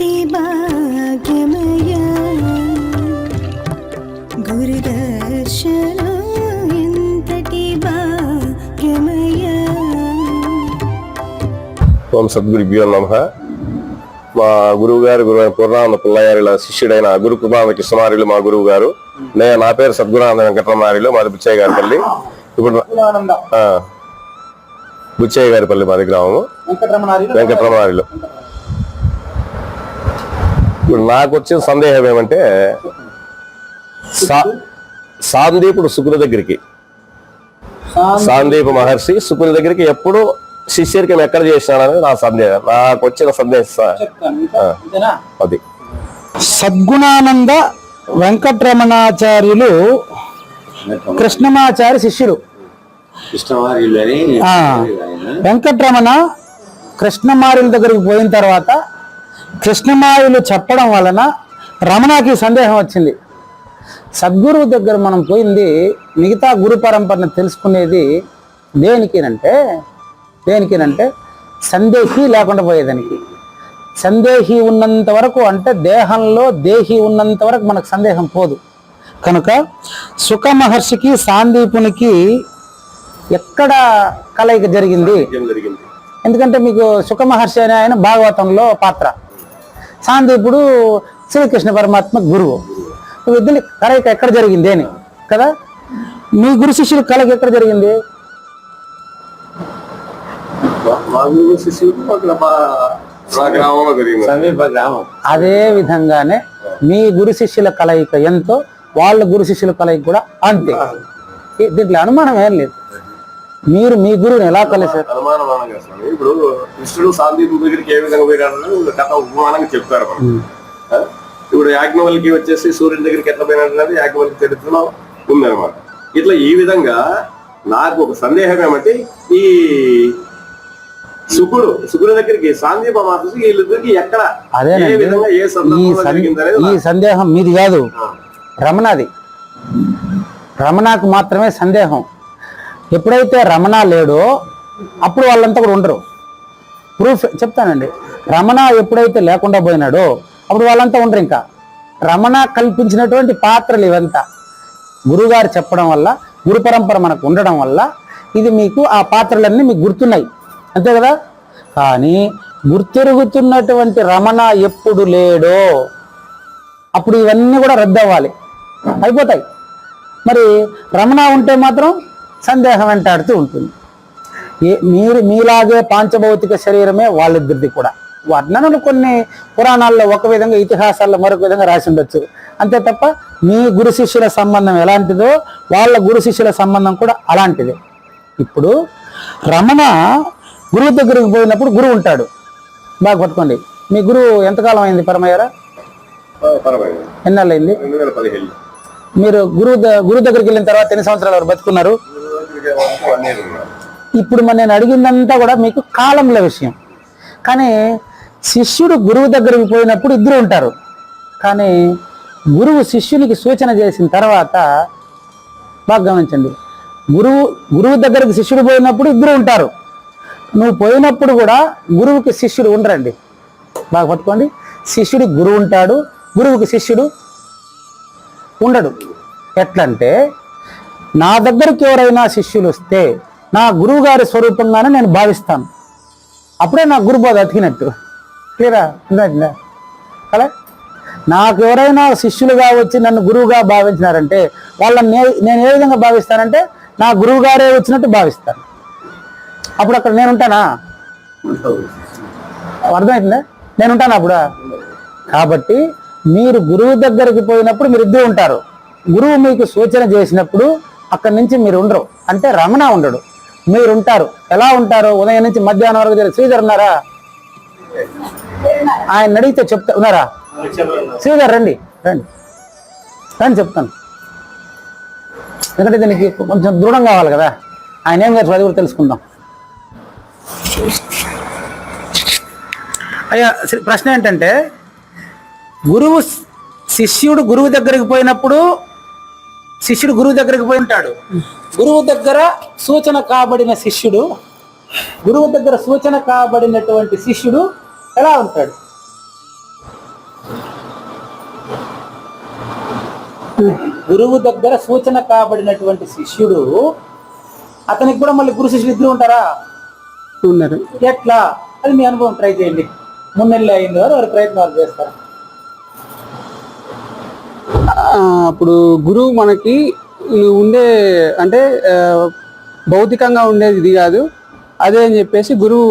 ఎంతటి భాగ్యమయా గురుదర్శనం ఎంతటి భాగ్యమయా ఓం సద్గురుభ్యో నమ మా గురువు గారు గురు పూర్ణానంద పుల్లయ్యారిల శిష్యుడైన గురు కృష్ణమారిలు మా గురువు గారు నేను నా పేరు సద్గురానంద వెంకటరమారిలు మాది బుచ్చయ్య గారి పల్లి ఇప్పుడు బుచ్చయ్య గారి పల్లి మాది గ్రామము వెంకటరమణారి వెంకటరమారిలు ఇప్పుడు నాకు వచ్చిన సందేహం ఏమంటే సా సాందీపుడు శుక్రుడి దగ్గరికి. సాందీప మహర్షి శుక్రుడి దగ్గరికి ఎప్పుడు శిష్యరికం ఎక్కడ చేసినాడని నా సందేహం. నాకు వచ్చిన సందేశం అంతేనా అది. సద్గుణానంద వెంకటరమణాచార్యులు కృష్ణమాచారి శిష్యుడు వెంకటరమణ కృష్ణమారుల దగ్గరికి పోయిన తర్వాత కృష్ణమారులు చెప్పడం వలన రమణకి సందేహం వచ్చింది. సద్గురువు దగ్గర మనం పోయింది మిగతా గురు పరంపరను తెలుసుకునేది దేనికినంటే దేనికినంటే సందేహి లేకుండా పోయేదానికి. సందేహి ఉన్నంత వరకు అంటే దేహంలో దేహి ఉన్నంత వరకు మనకు సందేహం పోదు. కనుక సుఖ మహర్షికి సాందీపునికి ఎక్కడ కలయిక జరిగింది? జరిగింది. ఎందుకంటే మీకు సుఖ మహర్షి అనే ఆయన భాగవతంలో పాత్ర. సాందీపుడు శ్రీకృష్ణ పరమాత్మ గురువు. ఇద్దరి కలయిక ఎక్కడ జరిగింది అని కదా? మీ గురు శిష్యుల కలయిక ఎక్కడ జరిగింది? అదే విధంగానే మీ గురు శిష్యుల కలయిక ఎంతో వాళ్ళ గురు శిష్యుల కలయిక కూడా అంతే. దీంట్లో అనుమానం ఏం లేదు. మీరు మీ గురువుని ఎలా కలిసారు? అనుమానం అనగా ఇప్పుడు కృష్ణుడు సాందీపు దగ్గరికి ఏ విధంగా పోయినాడని కథ ఉపమానంగా చెప్తారు మనం? ఇప్పుడు యాజ్ఞవల్కి వచ్చేసి సూర్యుని దగ్గరికి ఎట్లా పోయినది యాజ్ఞవల్కి చరిత్రలో ఉందన్నమాట. ఇట్లా ఈ విధంగా నాకు ఒక సందేహం ఏమంటే ఈ శుకుడు శుకుడు దగ్గరికి సాందీప మాతృకి వీళ్ళిద్దరికి ఎక్కడ ఏ అదేనండి. విధంగా ఏ ఈ సందర్భంలో సం- జరిగిందనేది ఈ సందేహం మీది కాదు. రమణది. రమణకు మాత్రమే సందేహం. ఎప్పుడైతే రమణ లేడో అప్పుడు వాళ్ళంతా కూడా ఉండరు. ప్రూఫ్ చెప్తానండి. రమణ ఎప్పుడైతే లేకుండా పోయినాడో అప్పుడు వాళ్ళంతా ఉండరు ఇంకా. రమణ కల్పించినటువంటి పాత్రలు ఇవంతా. గురుగారు చెప్పడం వల్ల గురు పరంపర మనకు ఉండడం వల్ల ఇది మీకు ఆ పాత్రలన్నీ మీకు గుర్తున్నాయి. అంతే కదా? కానీ గుర్తెరుగుతున్నటువంటి రమణ ఎప్పుడు లేడో అప్పుడు ఇవన్నీ కూడా రద్దు అవ్వాలి అయిపోతాయి. మరి రమణ ఉంటే మాత్రం సందేహం వెంటాడుతూ ఉంటుంది. ఏ మీరు మీలాగే పాంచభౌతిక శరీరమే వాళ్ళిద్దరిది కూడా. వర్ణనలు కొన్ని పురాణాల్లో ఒక విధంగా ఇతిహాసాల్లో మరొక విధంగా రాసి ఉండొచ్చు. అంతే తప్ప మీ గురు శిష్యుల సంబంధం ఎలాంటిదో వాళ్ళ గురు శిష్యుల సంబంధం కూడా అలాంటిదే. ఇప్పుడు రమణ గురువు దగ్గరికి పోయినప్పుడు గురువు ఉంటాడు. బాగా పట్టుకోండి. మీ గురువు ఎంతకాలం అయింది పరమయ్యారా? ఎన్నాళ్ళు అయింది మీరు గురువు ద- గురువు దగ్గరికి వెళ్ళిన తర్వాత ఎన్ని సంవత్సరాల వరకు బతుకున్నారు? వన్ ఇయర్ ఉన్నారు ఇప్పుడు మన నేను అడిగిందంతా కూడా మీకు కాలంల విషయం. కానీ శిష్యుడు గురువు దగ్గరికి పోయినప్పుడు ఇద్దరు ఉంటారు. కానీ గురువు శిష్యునికి సూచన చేసిన తర్వాత బాగా గమనించండి. గురువు గురువు దగ్గరికి శిష్యుడు పోయినప్పుడు ఇద్దరు ఉంటారు. నువ్వు పోయినప్పుడు కూడా గురువుకి శిష్యుడు ఉండరండి. బాగా పట్టుకోండి. శిష్యుడు గురువు ఉంటాడు గురువుకి శిష్యుడు ఉండడు. ఎట్లంటే నా దగ్గరికి ఎవరైనా శిష్యులు వస్తే నా గురువు గారి స్వరూపంగానే నేను భావిస్తాను. అప్పుడే నా గురుబోధ అతికినట్టు. క్లియరా? ఉందా అలా నాకు ఎవరైనా శిష్యులుగా వచ్చి నన్ను గురువుగా భావించినారంటే వాళ్ళని నే- నేను ఏ విధంగా భావిస్తానంటే నా గురువు గారే వచ్చినట్టు భావిస్తాను. అప్పుడు అక్కడ నేను ఉంటానా? అర్థమవుతుందా నేను ఉంటాను అప్పుడు? కాబట్టి మీరు గురువు దగ్గరికి పోయినప్పుడు మీరు ఇద్దరు ఉంటారు. గురువు మీకు సూచన చేసినప్పుడు అక్కడి నుంచి మీరు ఉండరు. అంటే రమణ ఉండడు. మీరు ఉంటారు. ఎలా ఉంటారు? ఉదయం నుంచి మధ్యాహ్నం వరకు శ్రీధర్ ఉన్నారా? ఆయన అడిగితే చెప్తా ఉన్నారా? శ్రీధర్ రండి. రండి. రండి చెప్తాను. ఎందుకంటే దీనికి కొంచెం దృఢం కావాలి కదా. ఆయన ఏం గారు అది కూడా తెలుసుకుందాం. అయ్యా ప్రశ్న ఏంటంటే గురువు శిష్యుడు గురువు దగ్గరికి పోయినప్పుడు శిష్యుడు గురువు దగ్గరికి పోయి ఉంటాడు. గురువు దగ్గర సూచన కాబడిన శిష్యుడు గురువు దగ్గర సూచన కాబడినటువంటి శిష్యుడు ఎలా ఉంటాడు? గురువు దగ్గర సూచన కాబడినటువంటి శిష్యుడు అతనికి కూడా మళ్ళీ గురు శిష్యులు ఇద్దరు ఉంటారా? ఉన్నారు. ఎట్లా? అది మీ అనుభవం. ట్రై చేయండి. మున్నెల్లి అయింది వారు వారి ప్రయత్నాలు చేస్తారు. అప్పుడు గురువు మనకి ఉండే అంటే భౌతికంగా ఉండేది ఇది కాదు. అదే అని చెప్పేసి గురువు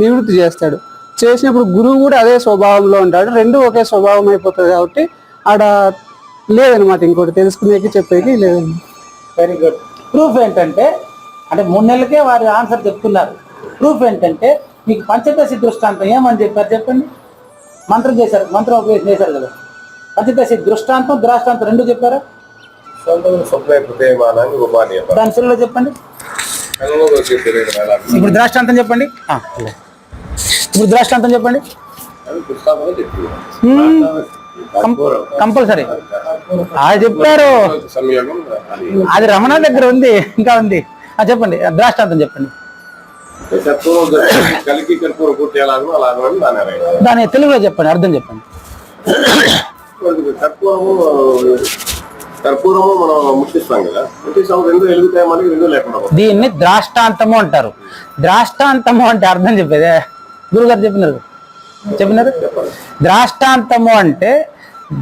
నివృత్తి చేస్తాడు. చేసినప్పుడు గురువు కూడా అదే స్వభావంలో ఉంటాడు. రెండు ఒకే స్వభావం అయిపోతుంది కాబట్టి ఆడ లేదనమాట ఇంకోటి. తెలుసుకునేకి చెప్పేకి లేదు వెరీ గుడ్ ప్రూఫ్ ఏంటంటే అంటే మూడు నెలలకే వారి ఆన్సర్ చెప్తున్నారు. ప్రూఫ్ ఏంటంటే మీకు పంచదశి దృష్టాంతం ఏమని చెప్పారు చెప్పండి? మంత్రం చేశారు మంత్రం ఉపయోగం చేశారు కదా. పంచదశి దృష్టాంతం ద్రాష్టాంతం రెండు చెప్పారా? దాని సెల్లో చెప్పండి. ఇప్పుడు ద్రాష్టాంతం చెప్పండి. ఇప్పుడు ద్రాష్టాంతం చెప్పండి. కంపల్సరీ. అది చెప్పారు. అది. రమణ దగ్గర ఉంది ఇంకా ఉంది. చెప్పండి. ఆ, ద్రాష్టాంతం చెప్పండి. దాని తెలుగులో చెప్పండి అర్థం చెప్పండి. కర్పూరము కర్పూరము మనం ముట్టిస్తాం కదా. ముట్టిస్తాం రెండు వెలుగుతాయి మనకి రెండు లేకుండా. దీన్ని ద్రాష్టాంతము అంటారు. ద్రాష్టాంతము అంటే అర్థం చెప్పేదే? గురుగారు చెప్పినారు. చెప్పినారు? ద్రాష్టాంతము అంటే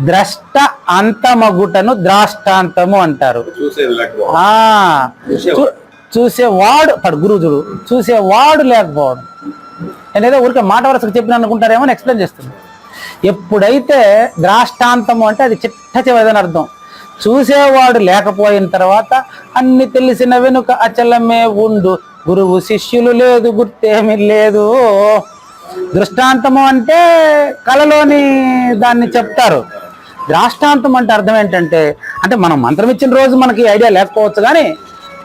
ద్రష్ట అంతమగుటను ద్రాష్టాంతము అంటారు. చూసేవాడు. పడు గురువు చూడు చూసేవాడు లేకపోవడం. నేనేదో ఊరికే మాట వరుసకు చెప్పిన అనుకుంటారేమో అని ఎక్స్ప్లెయిన్ చేస్తుంది. ఎప్పుడైతే ద్రాష్టాంతము అంటే అది చిట్ట చివరిదని అర్థం. చూసేవాడు లేకపోయిన తర్వాత అన్ని తెలిసిన వెనుక అచలమే ఉండు. గురువు శిష్యులు లేదు గుర్తేమి లేదు. దృష్టాంతము అంటే కళలోని దాన్ని చెప్తారు. ద్రాష్టాంతం అంటే అర్థం ఏంటంటే అంటే మనం మంత్రం ఇచ్చిన రోజు మనకి ఐడియా లేకపోవచ్చు కానీ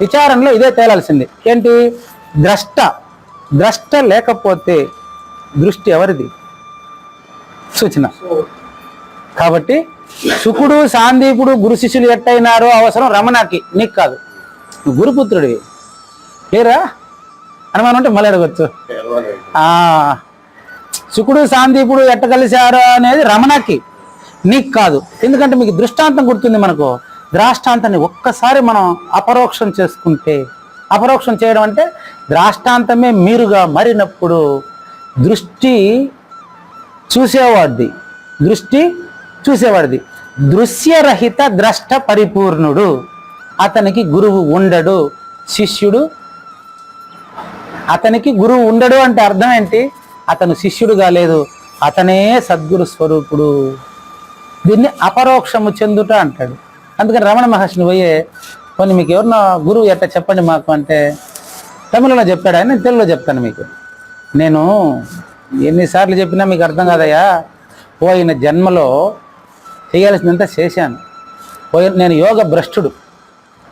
విచారణలో ఇదే తేలాల్సింది. ఏంటి? ద్రష్ట. ద్రష్ట లేకపోతే దృష్టి ఎవరిది? సూచన. కాబట్టి శుకుడు సాందీపుడు గురు శిష్యులు ఎట్టయినారో అవసరం రమణకి నీకు కాదు. నువ్వు గురుపుత్రుడివి. లేరా? అనుమానం అంటే మళ్ళీ అడగచ్చు. శుకుడు సాందీపుడు ఎట్ట కలిశారు అనేది రమణకి నీకు కాదు. ఎందుకంటే మీకు దృష్టాంతం గుర్తుంది మనకు. ద్రాష్టాంతాన్ని ఒక్కసారి మనం అపరోక్షం చేసుకుంటే అపరోక్షం చేయడం అంటే ద్రాష్టాంతమే మీరుగా మారినప్పుడు దృష్టి చూసేవాడిది. దృష్టి చూసేవాడిది. దృశ్యరహిత ద్రష్ట పరిపూర్ణుడు. అతనికి గురువు ఉండడు. శిష్యుడు అతనికి గురువు ఉండడు అంటే అర్థం ఏంటి? అతను శిష్యుడుగా లేదు. అతనే సద్గురు స్వరూపుడు. దీన్ని అపరోక్షము చెందుట అంటాడు. అందుకని రమణ మహర్షిని పోయే కొన్ని మీకు ఎవరినో గురువు ఎట్ట చెప్పండి మాకు అంటే తమిళలో చెప్పాడు? ఆయన నేను తెలుగులో చెప్తాను మీకు. నేను ఎన్నిసార్లు చెప్పినా మీకు అర్థం కాదయ్యా? పోయిన జన్మలో చేయాల్సిందంతా చేశాను. పోయిన నేను యోగ భ్రష్టుడు.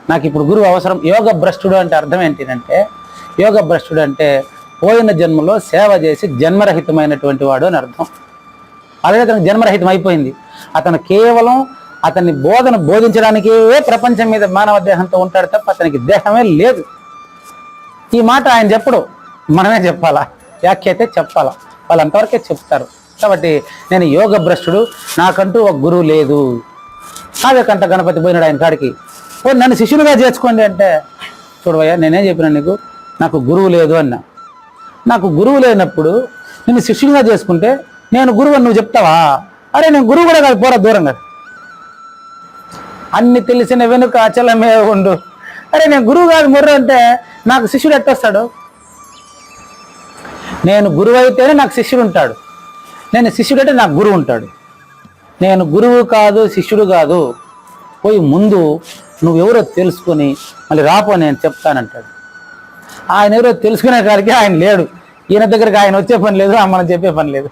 నాకు ఇప్పుడు గురువు అవసరం. యోగ భ్రష్టుడు అంటే అర్థం ఏంటిదంటే యోగ భ్రష్టుడు అంటే పోయిన జన్మలో సేవ చేసి జన్మరహితమైనటువంటి వాడు అని అర్థం. అలాగే అతను జన్మరహితం అయిపోయింది. అతను కేవలం అతన్ని బోధన బోధించడానికే ప్రపంచం మీద మానవ దేహంతో ఉంటాడు తప్ప అతనికి దేహమే లేదు. ఈ మాట ఆయన చెప్పడు. మనమే చెప్పాలా? వ్యాఖ్య అయితే చెప్పాలా. వాళ్ళు అంతవరకే చెప్తారు. కాబట్టి నేను యోగ భ్రష్టుడు నాకంటూ ఒక గురువు లేదు. కావ్యకంఠ గణపతి పోయినాడు ఆయన కాడికి. ఓ నన్ను శిష్యునిగా చేర్చుకోండి అంటే చూడవయ్యా నేనేం చెప్పినా నీకు? నాకు గురువు లేదు అన్నా. నాకు గురువు లేనప్పుడు నిన్ను శిష్యునిగా చేసుకుంటే నేను గురువు అని నువ్వు చెప్తావా? అరే నేను గురువు కూడా కాదు పోరా దూరంగా. అన్ని తెలిసిన వెనుక అచలమే ఉండు. అరే నేను గురువు కాదు ముర్ర అంటే నాకు శిష్యుడు ఎట్టొస్తాడు? నేను గురువు అయితేనే నాకు శిష్యుడు ఉంటాడు. నేను శిష్యుడు అంటే నాకు గురువు ఉంటాడు. నేను గురువు కాదు శిష్యుడు కాదు. పోయి ముందు నువ్వెవరో తెలుసుకొని మళ్ళీ రాపో నేను చెప్తానంటాడు. ఆయన ఎవరో తెలుసుకునే కాడికి ఆయన లేడు. ఈయన దగ్గరికి ఆయన వచ్చే పని లేదు ఆ మనం చెప్పే పని లేదు.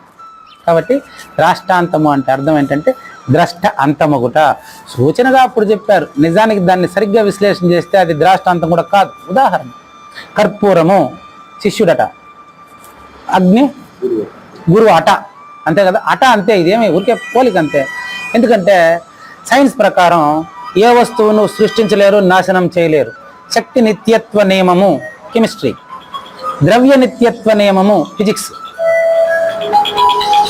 కాబట్టి రాష్ట్రాంతము అంటే అర్థం ఏంటంటే ద్రష్ట అంతమగుట. సూచనగా అప్పుడు చెప్పారు. నిజానికి దాన్ని సరిగ్గా విశ్లేషణ చేస్తే అది ద్రాష్టాంతం కూడా కాదు. ఉదాహరణ. కర్పూరము శిష్యుడట. అగ్ని గురువు అట. అంతే కదా? అట అంతే ఇదేమి? ఊరికే పోలిక అంతే. ఎందుకంటే సైన్స్ ప్రకారం ఏ వస్తువును సృష్టించలేరు నాశనం చేయలేరు. శక్తి నిత్యత్వ నియమము కెమిస్ట్రీ. ద్రవ్య నిత్యత్వ నియమము ఫిజిక్స్.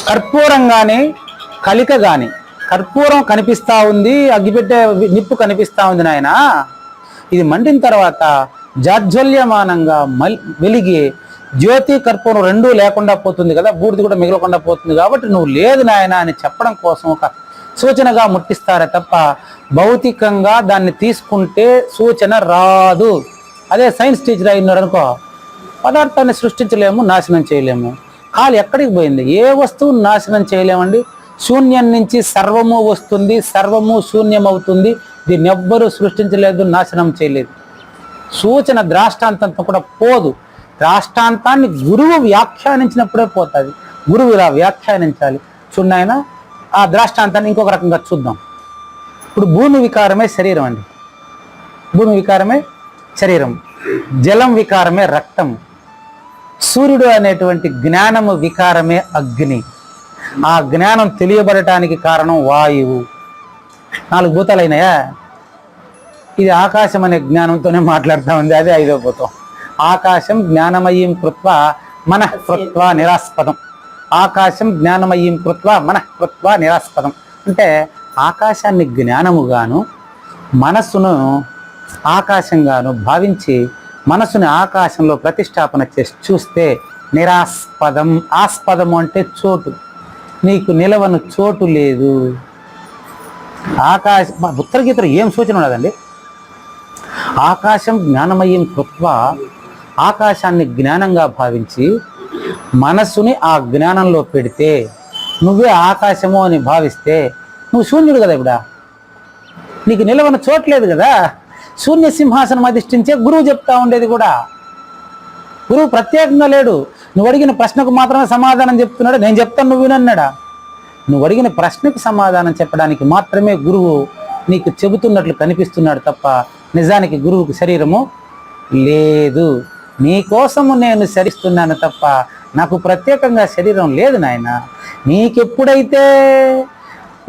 కర్పూరం కానీ కలిక కానీ కర్పూరం కనిపిస్తూ ఉంది అగ్గిపెట్టే నిప్పు కనిపిస్తూ ఉంది నాయన. ఇది మండిన తర్వాత జాజ్వల్యమానంగా మల్ వెలిగి జ్యోతి కర్పూరం రెండూ లేకుండా పోతుంది కదా బూడిది కూడా మిగలకుండా పోతుంది కాబట్టి నువ్వు లేదు నాయన అని చెప్పడం కోసం ఒక సూచనగా ముట్టిస్తారే తప్ప భౌతికంగా దాన్ని తీసుకుంటే సూచన రాదు. అదే సైన్స్ టీచర్ అయినాడు అనుకో పదార్థాన్ని సృష్టించలేము నాశనం చేయలేము. కాలు ఎక్కడికి పోయింది? ఏ వస్తువును నాశనం చేయలేమండి? శూన్యం నుంచి సర్వము వస్తుంది సర్వము శూన్యం అవుతుంది దీన్ని ఎవ్వరూ సృష్టించలేదు నాశనం చేయలేదు. సూచన ద్రాష్టాంతంతో కూడా పోదు. ద్రాష్టాంతాన్ని గురువు వ్యాఖ్యానించినప్పుడే పోతుంది. గురువు ఇలా వ్యాఖ్యానించాలి. చూడాయన ఆ ద్రాష్టాంతాన్ని ఇంకొక రకంగా చూద్దాం. ఇప్పుడు భూమి వికారమే శరీరం అండి. భూమి వికారమే శరీరం. జలం వికారమే రక్తం. సూర్యుడు అనేటువంటి జ్ఞానము వికారమే అగ్ని. ఆ జ్ఞానం తెలియబడటానికి కారణం వాయువు. నాలుగు భూతాలు అయినాయా ఇది ఆకాశం అనే జ్ఞానంతోనే మాట్లాడుతూ ఉంది అదే ఐదో భూతం. ఆకాశం జ్ఞానమయీం కృత్వ మనఃకృత్వ నిరాస్పదం. ఆకాశం జ్ఞానమయీం కృత్వ మనఃకృత్వ నిరాస్పదం. అంటే ఆకాశాన్ని జ్ఞానముగాను మనస్సును ఆకాశంగాను భావించి మనసుని ఆకాశంలో ప్రతిష్టాపన చేసి చూస్తే నిరాస్పదం. ఆస్పదము అంటే చోటు. నీకు నిలవను చోటు లేదు. ఆకాశ ఉత్తరగీతలు ఏం సూచన ఉండదండి ఆకాశం జ్ఞానమయం కృత్వ ఆకాశాన్ని జ్ఞానంగా భావించి మనస్సుని ఆ జ్ఞానంలో పెడితే నువ్వే ఆకాశము అని భావిస్తే నువ్వు శూన్యుడు కదా ఇప్పుడా నీకు నిలవన చోట్లేదు కదా. శూన్య సింహాసనం అధిష్ఠించే గురువు చెప్తా ఉండేది కూడా. గురువు ప్రత్యేకంగా లేడు. నువ్వు అడిగిన ప్రశ్నకు మాత్రమే సమాధానం చెప్తున్నాడు. నేను చెప్తాను నువ్వు వినన్నాడా? నువ్వు అడిగిన ప్రశ్నకు సమాధానం చెప్పడానికి మాత్రమే గురువు నీకు చెబుతున్నట్లు కనిపిస్తున్నాడు తప్ప నిజానికి గురువుకు శరీరము లేదు. నీ కోసము నేను శరిస్తున్నాను తప్ప నాకు ప్రత్యేకంగా శరీరం లేదు నాయన. నీకెప్పుడైతే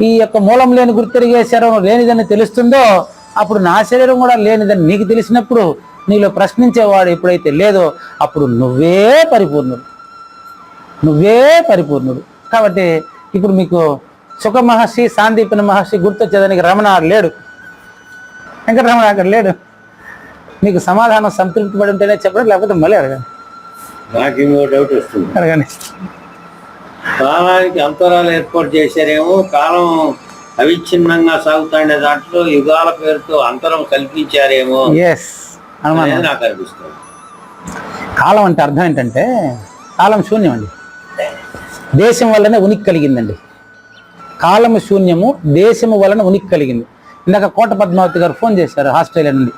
ఈ యొక్క మూలం లేని గుర్తెరిగే శరీరం లేనిదని తెలుస్తుందో అప్పుడు నా శరీరం కూడా లేనిదని నీకు తెలిసినప్పుడు నీలో ప్రశ్నించేవాడు ఎప్పుడైతే లేదో అప్పుడు నువ్వే పరిపూర్ణుడు. నువ్వే పరిపూర్ణుడు. కాబట్టి ఇప్పుడు మీకు సుఖ మహర్షి సాందీపిన మహర్షి గుర్తొచ్చేదానికి రమణ లేడు. వెంకటరమణ అక్కడ లేడు. మీకు సమాధానం సంతృప్తి పడి ఉంటేనే చెప్పడం లేకపోతే మళ్ళీ అడగండి నాకు ఇంకో డౌట్ వస్తుంది. అడగండి కాలానికి అంతరాలు ఏర్పాటు చేశారేమో కాలం అవిచ్ఛిన్నంగా సాగుతాండే దాంట్లో యుగాల పేరుతో అంతరం కల్పించారేమో ఎస్ అనుమానం. నాకు అనిపిస్తుంది. కాలం అంటే అర్థం ఏంటంటే కాలం శూన్యం అండి. దేశం వల్లనే ఉనికి కలిగిందండి. కాలము శూన్యము దేశము వలన ఉనికి కలిగింది. ఇందాక కోట పద్మావతి గారు ఫోన్ చేశారు ఆస్ట్రేలియా నుండి.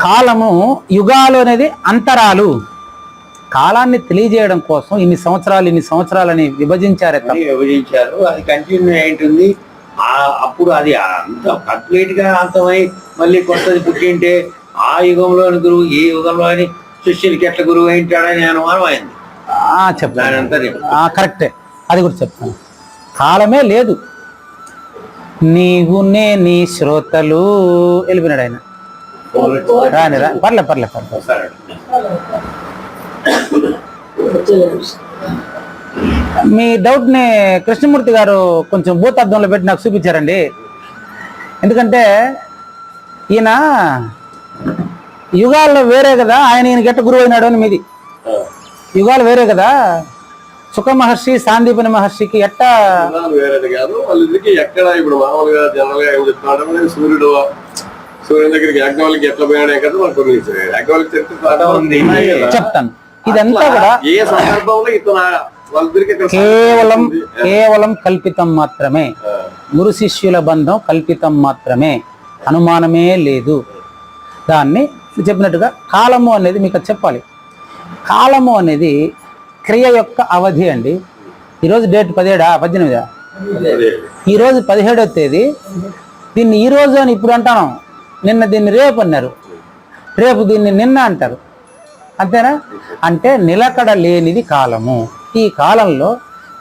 కాలము యుగాలు అనేది అంతరాలు. కాలాన్ని తెలియజేయడం కోసం ఇన్ని సంవత్సరాలు ఇన్ని సంవత్సరాలని విభజించారే అని విభజించారు. అది కంటిన్యూ అయింటుంది అప్పుడు అది అంత కంప్లీట్గా అంతమై మళ్ళీ కొత్తది పుట్టింటే ఆ యుగంలోని గురువు ఈ యుగంలోని శిష్యులకి ఎట్లా గురువు అయింటాడని అనుమానం అయింది. చెప్తాను. కరెక్టే అది కూడా చెప్తాను. కాలమే లేదు. నీవు నే నీ శ్రోతలు వెళ్ళిపోయినాడు ఆయన. రాని రా పర్లే పర్లే పర్లే. మీ డౌట్ని కృష్ణమూర్తి గారు కొంచెం భూతార్థంలో పెట్టి నాకు చూపించారండి. ఎందుకంటే ఈయన యుగాల్లో వేరే కదా ఆయన ఈయన గెట్ట గురువు అయినాడు అని మీది. యుగాలు వేరే కదా సుఖ మహర్షి సాందీపని మహర్షికి ఎట్టా వేరేది కాదు వాళ్ళిద్దరికి ఎక్కడ ఇప్పుడు మామూలుగా జనరల్గా ఏం చెప్తున్నాడు సూర్యుడు సూర్యుని దగ్గరికి యాజ్ఞవల్కి ఎట్లా పోయినాడే కదా మనకు యాజ్ఞవల్కి చరిత్ర. చెప్తాను. ఇదంతా కూడా ఏ సందర్భంలో ఇతను కేవలం కేవలం కల్పితం మాత్రమే. గురు శిష్యుల బంధం కల్పితం మాత్రమే. అనుమానమే లేదు. దాన్ని చెప్పినట్టుగా కాలము అనేది మీకు చెప్పాలి. కాలము అనేది క్రియ యొక్క అవధి అండి. ఈరోజు డేట్ పదిహేడా? పద్దెనిమిదా. ఈరోజు పదిహేడవ తేదీ. దీన్ని ఈ రోజు అని ఇప్పుడు అంటాను నిన్న దీన్ని రేపు అన్నారు. రేపు దీన్ని నిన్న అంటారు. అంతేనా? అంటే నిలకడ లేనిది కాలము. ఈ కాలంలో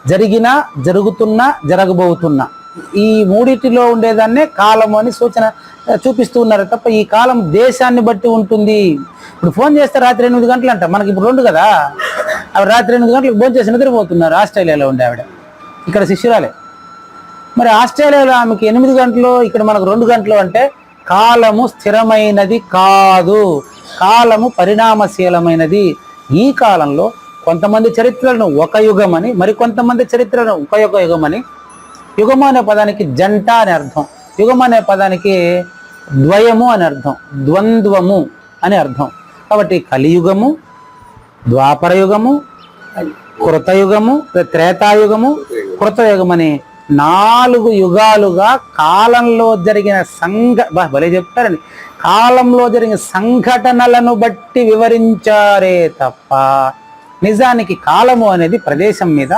జరిగిన జరుగుతున్న జరగబోతున్న ఈ మూడిటిలో ఉండేదాన్నే కాలము అని సూచన చూపిస్తూ ఉన్నారు తప్ప ఈ కాలం దేశాన్ని బట్టి ఉంటుంది. ఇప్పుడు ఫోన్ చేస్తే రాత్రి ఎనిమిది గంటలు అంట. మనకి ఇప్పుడు రెండు కదా. అవి రాత్రి ఎనిమిది గంటలకు ఫోన్ చేసి నిద్రపోతున్నారు. ఆస్ట్రేలియాలో ఉండే ఆవిడ. ఇక్కడ శిష్యురాలే. మరి ఆస్ట్రేలియాలో ఆమెకి ఎనిమిది గంటలు ఇక్కడ మనకు రెండు గంటలు అంటే కాలము స్థిరమైనది కాదు. కాలము పరిణామశీలమైనది. ఈ కాలంలో కొంతమంది చరిత్రలను ఒక యుగమని మరికొంతమంది చరిత్రలను ఉపయోగ యుగమని యుగము అనే పదానికి జంట అని అర్థం. యుగం అనే పదానికి ద్వయము అని అర్థం. ద్వంద్వము అని అర్థం. కాబట్టి కలియుగము ద్వాపరయుగము కృతయుగము త్రేతాయుగము కృతయుగమని నాలుగు యుగాలుగా కాలంలో జరిగిన సంఘ బా, భలే చెప్తారండి. కాలంలో జరిగిన సంఘటనలను బట్టి వివరించారే తప్ప నిజానికి కాలము అనేది ప్రదేశం మీద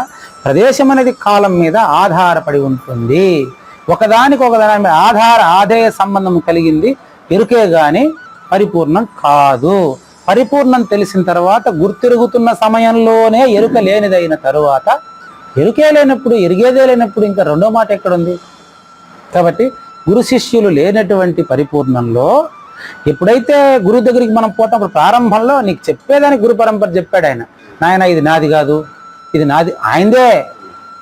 ప్రదేశం అనేది కాలం మీద ఆధారపడి ఉంటుంది. ఒకదానికి ఒకదాని మీద ఆధార ఆదాయ సంబంధం కలిగింది. ఎరుకే గాని పరిపూర్ణం కాదు. పరిపూర్ణం తెలిసిన తర్వాత గుర్తిరుగుతున్న సమయంలోనే ఎరుక లేనిదైన తరువాత ఎరుకే లేనప్పుడు ఎరిగేదే లేనప్పుడు ఇంకా రెండో మాట ఎక్కడుంది? కాబట్టి గురు శిష్యులు లేనటువంటి పరిపూర్ణంలో ఎప్పుడైతే గురువు దగ్గరికి మనం పోతాం ప్రారంభంలో నీకు చెప్పేదానికి గురు పరంపర చెప్పాడు ఆయన. నాయన ఇది నాది కాదు. ఇది నాది ఆయనదే.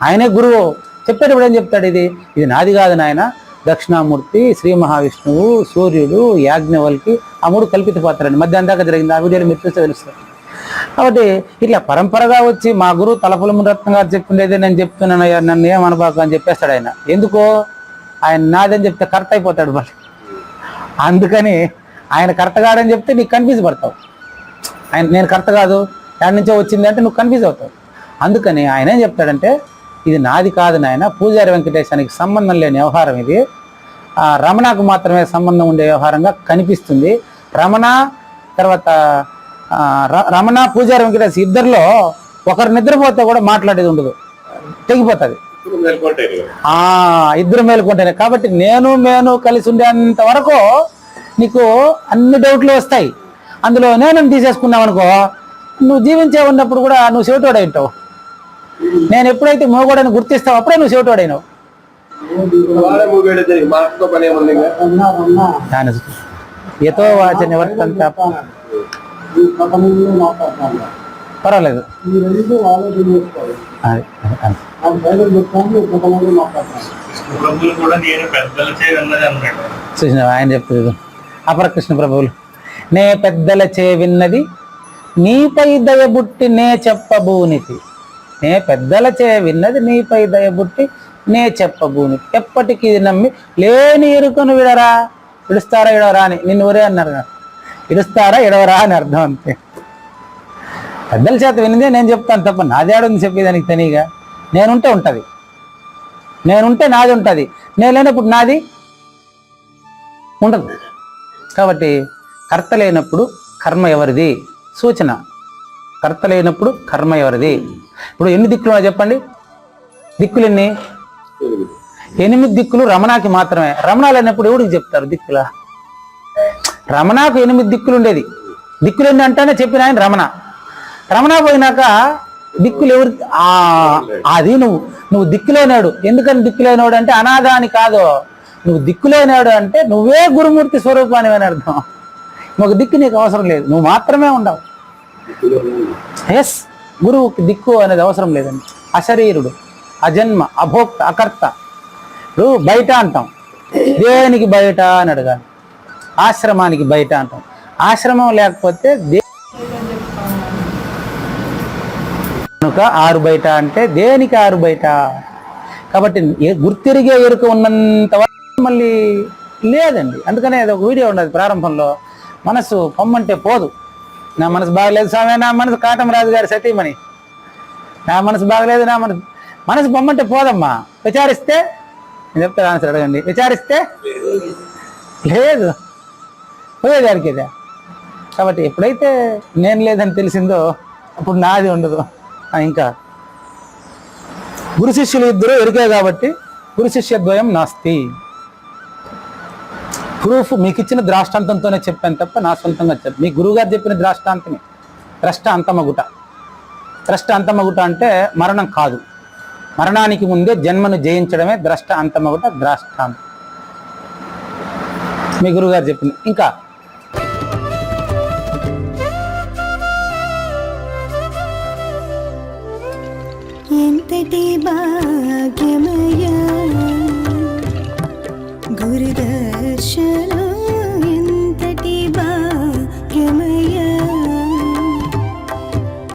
ఆయనే గురువు. చెప్పేటప్పుడు ఏం చెప్తాడు ఇది? ఇది నాది కాదు నాయన. దక్షిణామూర్తి శ్రీ మహావిష్ణువు సూర్యుడు యాజ్ఞవల్కి ఆ మూడు కల్పిత అండి మధ్యాహ్నం దాకా జరిగింది. ఆ వీడియోలో మీరు చూస్తే తెలుస్తారు కాబట్టి ఇట్లా పరంపరగా వచ్చి మా గురువు తలపుల మురత్నం గారు చెప్పిండేదే నేను చెప్తున్నాను అయ్యా నన్ను ఏమనబాకు అని చెప్పేస్తాడు ఆయన. ఎందుకో? ఆయన నాదని చెప్తే కరెక్ట్ అయిపోతాడు మరి అందుకని ఆయన కరెక్ట్ కాడని చెప్తే నీకు కన్ఫ్యూజ్ పడతావు. ఆయన నేను కరెక్ట్ కాదు ఎక్కడి నుంచో వచ్చింది అంటే నువ్వు కన్ఫ్యూజ్ అవుతావు. అందుకని ఆయన ఏం చెప్తాడంటే ఇది నాది కాదు నాయన పూజారి వెంకటేశానికి సంబంధం లేని వ్యవహారం ఇది. ఆ రమణకు మాత్రమే సంబంధం ఉండే వ్యవహారంగా కనిపిస్తుంది. రమణ తర్వాత రమణ పూజారి వెంకటేశ్ ఇద్దరిలో ఒకరు నిద్రపోతే కూడా మాట్లాడేది ఉండదు. తెగిపోతుంది. ఇద్దరు మేలుకుంటేనే కాబట్టి నేను మేను కలిసి ఉండేంత వరకు నీకు అన్ని డౌట్లు వస్తాయి. అందులో నేను తీసేసుకున్నావు అనుకో నువ్వు జీవించే ఉన్నప్పుడు కూడా నువ్వు చెవిటోడై ఉంటావు. నేను ఎప్పుడైతే మోగోడని గుర్తిస్తావు అప్పుడే నువ్వు చెవిటోడైనావు వాళ్ళే మూవీ పర్వాలేదు. అది, అది, అది. ప్రభులు కూడా నేను పెద్దల చేయాలన్నది అన్నాడు చూసినావా? ఆయన చెప్తుంది అపరకృష్ణ ప్రభువులు నే పెద్దల చే విన్నది నీపై దయబుట్టి నే చెప్పబూనితి. నే పెద్దల చే విన్నది నీపై దయబుట్టి నే చెప్పబూనితి. ఎప్పటికీ ఇది నమ్మి లేని ఎరుకను విడరా విడుస్తారా ఇడవరా అని నిన్ను ఊరే అన్నారు కదా ఇడుస్తారా ఇడవరా అని అర్థం అంతే. పెద్దల చేత విన్నదే నేను చెప్తాను తప్ప నాది ఆడుంది చెప్పేదానికి తనీగా. నేనుంటే ఉంటుంది. నేనుంటే నాది ఉంటుంది. నేను లేనప్పుడు నాది ఉండదు. కాబట్టి కర్త లేనప్పుడు కర్మ ఎవరిది? సూచన. కర్త లేనప్పుడు కర్మ ఎవరిది? ఇప్పుడు ఎన్ని దిక్కులు చెప్పండి. దిక్కులు ఎన్ని? ఎనిమిది. దిక్కులు రమణాకి మాత్రమే. రమణ లేనప్పుడు ఎవరికి చెప్తారు దిక్కుల? రమణకు ఎనిమిది దిక్కులు ఉండేది దిక్కులు ఎన్ని అంటేనే చెప్పిన ఆయన రమణ. రమణ పోయినాక దిక్కులు ఎవరి? ఆ అది నువ్వు నువ్వు దిక్కులేనాడు. ఎందుకని దిక్కులేనాడు అంటే అనాథ అని కాదు. నువ్వు దిక్కులేనాడు అంటే నువ్వే గురుమూర్తి స్వరూపాన్ని అని అర్థం. ఒక దిక్కు నీకు అవసరం లేదు. నువ్వు మాత్రమే ఉండవు. ఎస్ గురువుకి దిక్కు అనేది అవసరం లేదండి. అశరీరుడు అజన్మ అభోక్త అకర్త. ఇప్పుడు బయట అంటాం. దేనికి బయట అని అడగాలి. ఆశ్రమానికి బయట అంటాం. ఆశ్రమం లేకపోతే దే కనుక ఆరు బయట అంటే దేనికి ఆరు బయట? కాబట్టి ఏ- గుర్తిరిగే ఎరుక ఉన్నంత వరకు మళ్ళీ లేదండి. అందుకనే అది ఒక వీడియో ఉండదు ప్రారంభంలో. మనసు పొమ్మంటే పోదు. నా మనసు బాగలేదు స్వామి నా మనసు కాటమరాజు గారి సతీమణి. నా మనసు బాగలేదు నా మనసు మనసు పొమ్మంటే పోదమ్మా. విచారిస్తే నేను చెప్తా ఆన్సర్ అడగండి. విచారిస్తే లేదు. పోయేదానికి ఇదే కాబట్టి ఎప్పుడైతే నేను లేదని తెలిసిందో అప్పుడు నాది ఉండదు. ఇంకా. గురు శిష్యులు ఇద్దరు ఎరికే కాబట్టి గురు శిష్యద్వయం నాస్తి. ప్రూఫ్ మీకు ఇచ్చిన ద్రాష్టాంతంతోనే చెప్పాను తప్ప నా సొంతంగా చెప్పాను మీ గురువుగారు చెప్పిన ద్రాష్టాంతమే. ద్రష్ట అంతమగుట. ద్రష్ట అంతమగుట అంటే మరణం కాదు. మరణానికి ముందే జన్మను జయించడమే ద్రష్ట అంతమగుట ద్రాష్టాంతం. మీ గురువుగారు చెప్పింది ఇంకా. స్థుతి భాగ్యమయ గురుదర్శన